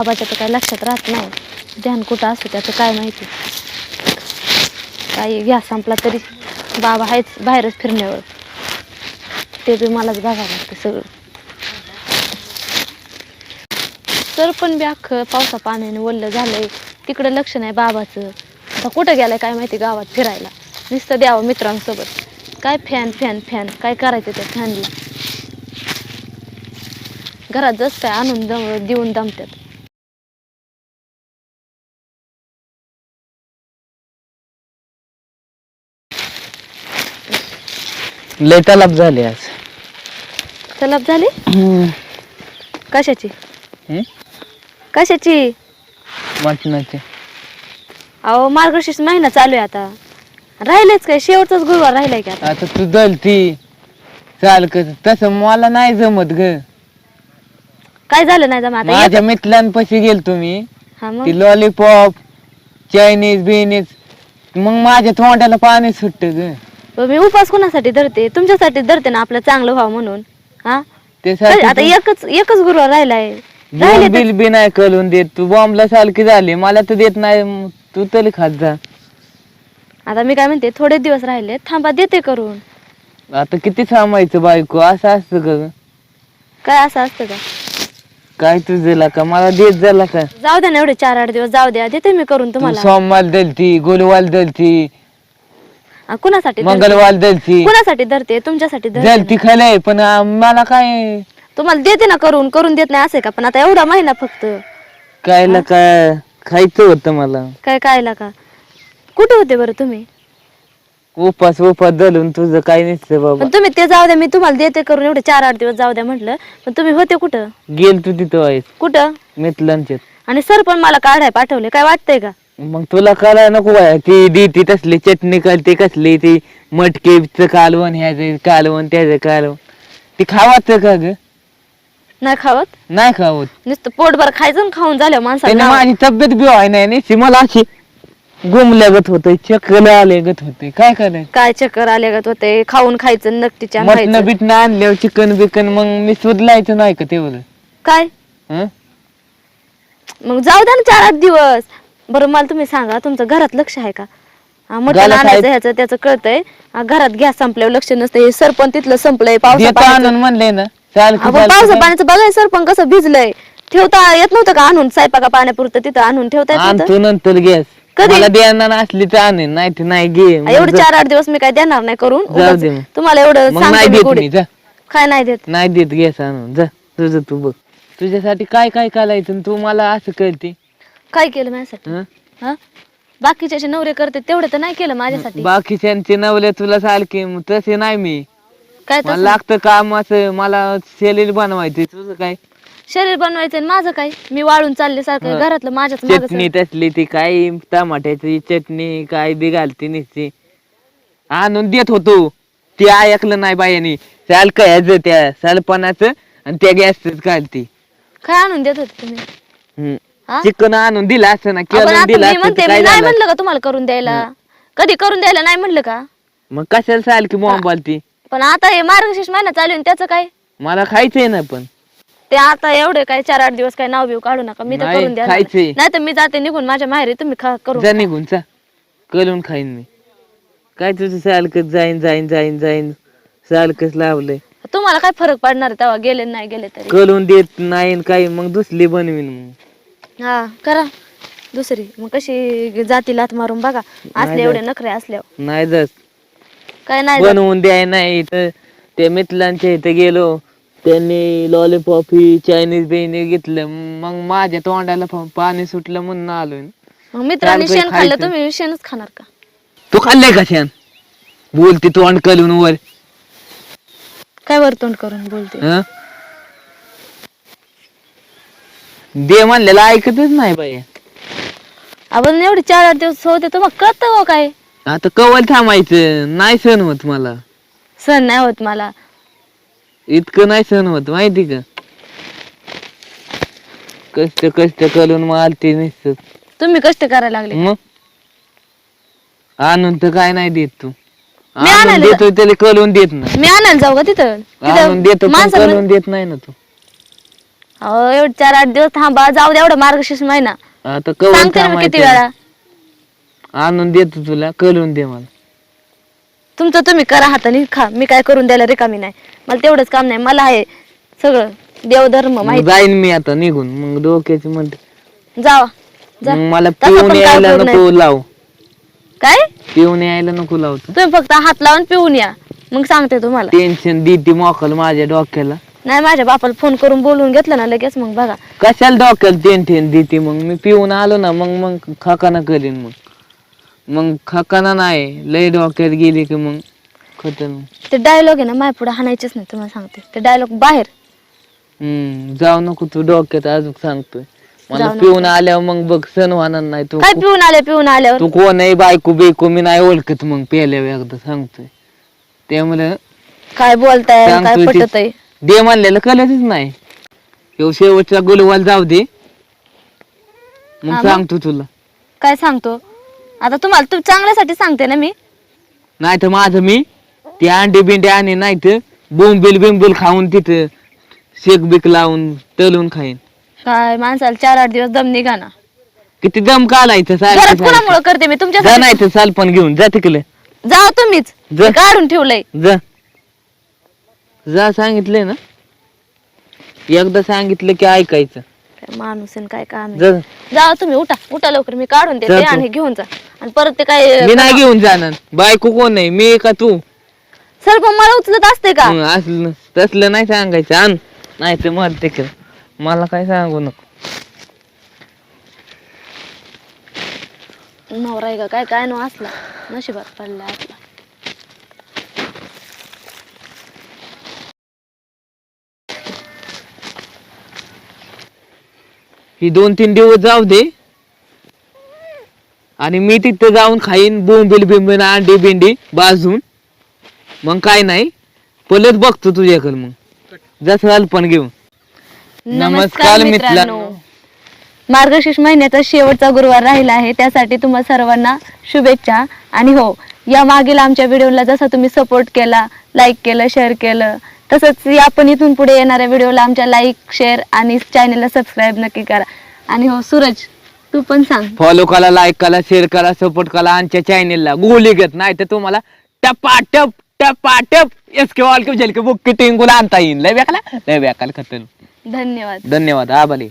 बाबाच्या तर काही लक्षात राहत नाही. ध्यान कुठं असतं त्याचं काय माहिती? काही घ्या संपला तरी बाबा आहेच बाहेरच फिरण्यावर. ते बी मलाच बघावं लागतं सगळं. तर पण बी अख्खं पावसा पाण्याने वल्ल झालंय. तिकडं लक्ष नाही बाबाचं. आता कुठं गेलाय काय माहिती गावात फिरायला? नुसतं द्यावं मित्रांसोबत. काय फॅन फॅन फॅन? काय करायचं त्या फॅनला? घरात जसं काय आणून दम देऊन दमतात. लय तलाप झाले आज. तलाप झाली? कशाची? कशाची? मटणाचे अहो मार्गशीर्ष महिना चालू आहे आता. राहिलेच काय? शेवटचाच गुरुवार राहिलाय का आता. तू दलती चाल क तसं मला नाही जमत ग. काय झालं नाही जमा आता माझ्या मित्रांपाशी गेल तुम्ही हा मग? ती लॉलीपॉप चायनीज बिनीज मग माझ्या तोंडाला पाणी सुटत ग. पण मी उपास कोणासाठी धरते? तुमच्यासाठी धरते ना आपलं चांगलं व्हावं म्हणून. हा? ते आता एकच एकच गुरुवार राहिलाय. राहिले बोल बी नाही करून देत. तू बॉम्बला सारखी झाली. मला तर देत नाही. तू तरी खात जा. आता मी काय म्हणते थोडे दिवस राहिले थांबा देते करून. आता किती थांबायचं बायको? असं असतं का? काय असं असतं का? काय तुझं का? मला देत झाला का? जाऊ द्या ना एवढे चार आठ दिवस जाऊ द्या देते मी करून तू तुम्हाला. सोमवार दलती गुरुवार दलती. आ, कुणासाठी धरते? मंगळवार दलती कुणासाठी धरते? तुमच्यासाठी धरते दलती खलंय पण आ, मला काय? तुम्हाला देते ना करून करून देत नाही असे का? पण आता एवढा महिना फक्त. कायला काय? खायचं होतं मला. काय कायला का? कुठे होते बरं तुम्ही? उपास उपास दलून तुझं काय नसतं बाबा. पण तुम्ही ते जाऊ द्या मी तुम्हाला देते करून. एवढे चार आठ दिवस जाऊ द्या म्हटलं. पण तुम्ही होते कुठं? गेल तू तिथं आहेस कुठं? मिथलांच्यात आणि सर पण मला काढाय पाठवले. काय वाटतंय का? मग तुला करायला नको ती दी ती तसली चटणी करते कसली ती मटकीचं कालवण ह्याचं कालवण त्याचं कालवण. ती खावाचं का ग? नाही खावत? नाही खावत. नुसतं पोटभर खायचं आणि खाऊन झालं त्याने माणसाला माझी तब्येत बी व्हाय नाही नुसती मला अशी गुमल्यागत होतंय चक्कर आल्यागत होते. काय करायचं? काय चक्कर आले का होते? खाऊन खायचं नकटीच्या मटण खायचं. बिटणं आणल्यावर चिकन बिकन मग मी सुधलायचं नाही का तेवढं? काय? हं? मग जाऊ द्या ना चार आठ दिवस. बरं मला तुम्ही सांगा तुमचं घरात लक्ष आहे का? हा, मटण. आणायचं ह्याचं त्याचं कळतंय. हा, घरात गॅस संपल्यावर लक्ष नसतं. हे सरपण तिथलं संपलंय पावसा देतो पाण्याचं आणून म्हणले ना. चाल की आपण चाल की पावसा. पाण्याचं बघाय सरपण कसं भिजलंय. ठेवता येत नव्हतं का आणून? स्वयंपाका पाण्यापुरतं तिथं आणून ठेवता येत नव्हतं? आणतो नंतर गॅस. कधी? मला देणार असली तर आणेन नाही तर नाही घे एवढे चार आठ दिवस मी काय देणार नाही करून. जाऊ उगाच दे मग. तुम्हाला एवढं मग सांगते नाही मी देत गोडी. मी जा. काय नाही देत? नाही देत गॅस आणून. जा तुझं तू बघ. तुझ्यासाठी काय काय करायचं? आणि तू मला असं करते काय केलं माझ्यासाठी? हं? हा? बाकीचे असे नवरे करते तेवढे तर नाही केलं माझ्यासाठी. बाकीच्यांचे नवले तुला सारखे मग तसे नाही मी. काय मला तसं? लागतं काम असं मला शरीर बनवायचं तुझं काय? शरीर बनवायचं आणि माझं काय? मी वाळून चालले सारखं हं. घरातलं माझ्याच मागं चटणी तसली ती काय टमाट्याची चटणी काय बी घालते नुसती. आणून देत होतो. ते ऐकलं नाही बायानी चाल काय त्या सालपणाचं आणि त्या गॅसच घालती. काय आणून देत होते तुम्ही? हा? चिकन आणून दिलं असतं ना आपण केलं आता दिलं मी असतं म्हणते तर मी काय नाही झालं? म्हणलं का तुम्हाला करून द्यायला? कधी करून द्यायला नाही म्हणलं का? मग कशाला चाल की मोबाईल ती पण आता हे मार्गशीर्ष महिना चालू आहे आणि त्याचं काय? मला खायचंय ना पण. ते आता एवढे काय चार आठ दिवस काय नाव बिव काढू नका मी तर नाही, करून द्या खायचंय. नाही. तर मी जाते निघून माझ्या माहेरी तुम्ही खा करून जा निघून चा करून खाईन मी. काय तुझं सारखं जाईन जाईन जाईन जाईन. सारखंच लावलंय. तुम्हाला काय फरक पडणार आहे तेव्हा गेले नाही गेले तरी? करून देत नाही न काही मग दुसरी बनवीन मग. हा करा. दुसरी. मग कशी जाती लात मारून बघा. असले एवढे नखरे असल्यावर. नाही जात. काय नाही जात. बनवून द्याय नाही तर ते मित्रांच्या इथे गेलो. त्यांनी लॉलीपॉप ही चायनीज बिनीज घेतलं. मग माझ्या तोंडाला प- पाणी सुटलं म्हणून आलोय मग मित्रांनी चालतंय, शेण खाल्लं खायचं. तुम्ही? शेणच खाणार का? तू खाल्लंय का छान बोलते तोंड कलून वर. काय वरतोंड करून बोलते? हं? दे म्हणलेलं ऐकतच नाही बाई. आपण एवढे चार आठ दिवस होते तुम्हाला कळतं हो काय? आता कवल थांबायचं नाही सण होत मला. सण नाही होत मला. इतकं नाही सण होत माहिती का? कष्ट कष्ट करून मग आलते नसत. तुम्ही कष्ट करायला लागले. मग? आणून तर काय नाही देत तू. आणून आणायला- देतो त्याला कळून देत नाही. मी आणायला जाऊ का तिथं? आणून देतो तिथं पण माणसाला कळून देत नाही ना तू. अहो एवढे चार आठ दिवस थांबा जाऊ दे एवढा मार्गशीर्ष महिना. आता सांगते ना मी किती वेळा. आणून देतो तुला करून दे मला. तुमचं तुम्ही करा हाताने खा. मी काय करून द्यायला रिकामी नाही. मला तेवढंच काम नाही मला आहे सगळं. देवधर्म मग माहिती. जाईन मी आता निघून. मग डोक्याची म्हणते जावा जा. मग मला तसं पिऊन काय यायला उपयोग नको लाव. काय? पिऊन यायला नको लावतो तुम्ही फक्त हात लावून पिऊन या. मग सांगते तुम्हाला. टेन्शन देते मोकल माझ्या डोक्याला. नाही माझ्या बापाला फोन करून बोलून घेतलं ना लगेच मग बघा. कशाला डोक्याला टेन्शन देते मग? मी पिऊन आलो ना मग मग खकाना करीन मग. मग खकाना नाही लय डोक्यात गेली की मग खतन. ते डायलॉग आहे ना माय पुढे हाणायचेच नाही तुम्हाला सांगते. ते डायलॉग बाहेर. हम्म जाऊ नको तू डोक्यात अजून सांगतोय. मला जाऊ नको. पिऊन आल्यावर मग बघ सण होणार नाही तू. काय पिऊन आले पिऊन आल्यावर? तू कोण आहे बायको बिको मी नाही ओळखत मग पेल्यावर एकदा सांगतोय. त्यामुळे काय बोलताय काय सांगतोय ते- पटत आहे दे म्हणलेलं कळतच नाही. ह्यो शेवटचा गुलवाल जाऊ दे. हा मग? सांगतो तुला. काय सांगतो? आता तुम्हाला तू चांगल्यासाठी सांगते ना मी. नाही तर माझं मी ते अंडे बिंडे आणि नाही तर बोंबिल बिंबिल खाऊन तिथं शेक बिक लावून तळून खाईन. काय माणसाला चार आठ दिवस दम निघा ना. किती दम काढायचं घरात सारखं? कुणामुळे सारखं. करते मी? जा तुमच्यासाठी नाही तर सालपण घेऊन जा तिकडे. जा तुम्हीच. जा. काढून ठेवलंय. जा. जा सांगितलंय ना. एकदा सांगितलं की ऐकायचं. काय माणूस आहे न काय काम आहे. जा. जा तुम्ही उठा. उठा लवकर मी काढून देते जा तू. आणि घेऊन जा. आणि परत ते काय मी नाही घेऊन जाणार. बायको कोण आहे? मी का तू? सर पण मला उचलत असते का? असलं तसलं नाही सांगायचं. आण. नाही तर मग ते मला काय सांगू नको. नवरा आहे का? काय काय नो असला. नशिबात पडला असला ही दोन तीन दिवस जाऊ दे. आणि मी तिथं जाऊन खाईन बोंबिल बिंबिल अंडी बिंडी बाजून मग काय नाही पलत बघतो तुझ्याकडे मग. जसं अल्पण घेऊन. नमस्कार मित्रांनो. मार्गशीर्ष महिन्याचा शेवटचा गुरुवार राहिला आहे. त्यासाठी तुम्हा सर्वांना शुभेच्छा. आणि हो या मागील आमच्या व्हिडिओला जसा तुम्ही सपोर्ट केला लाईक केलं शेअर केलं तसंच या पण इथून पुढे येणाऱ्या व्हिडिओला आमच्या लाईक शेअर आणि चॅनलला सबस्क्राईब नक्की करा. आणि हो सूरज तू पण सांग. फॉलो करा लाईक करा शेअर करा सपोर्ट करा आमच्या चॅनेलला गोली घेत नाही तर तुम्हाला टपाटप टपाटप S K all K book टिंगूला आणता येईल. लय बेकाला लय बेकाला खतन धन्यवाद. धन्यवाद आबाली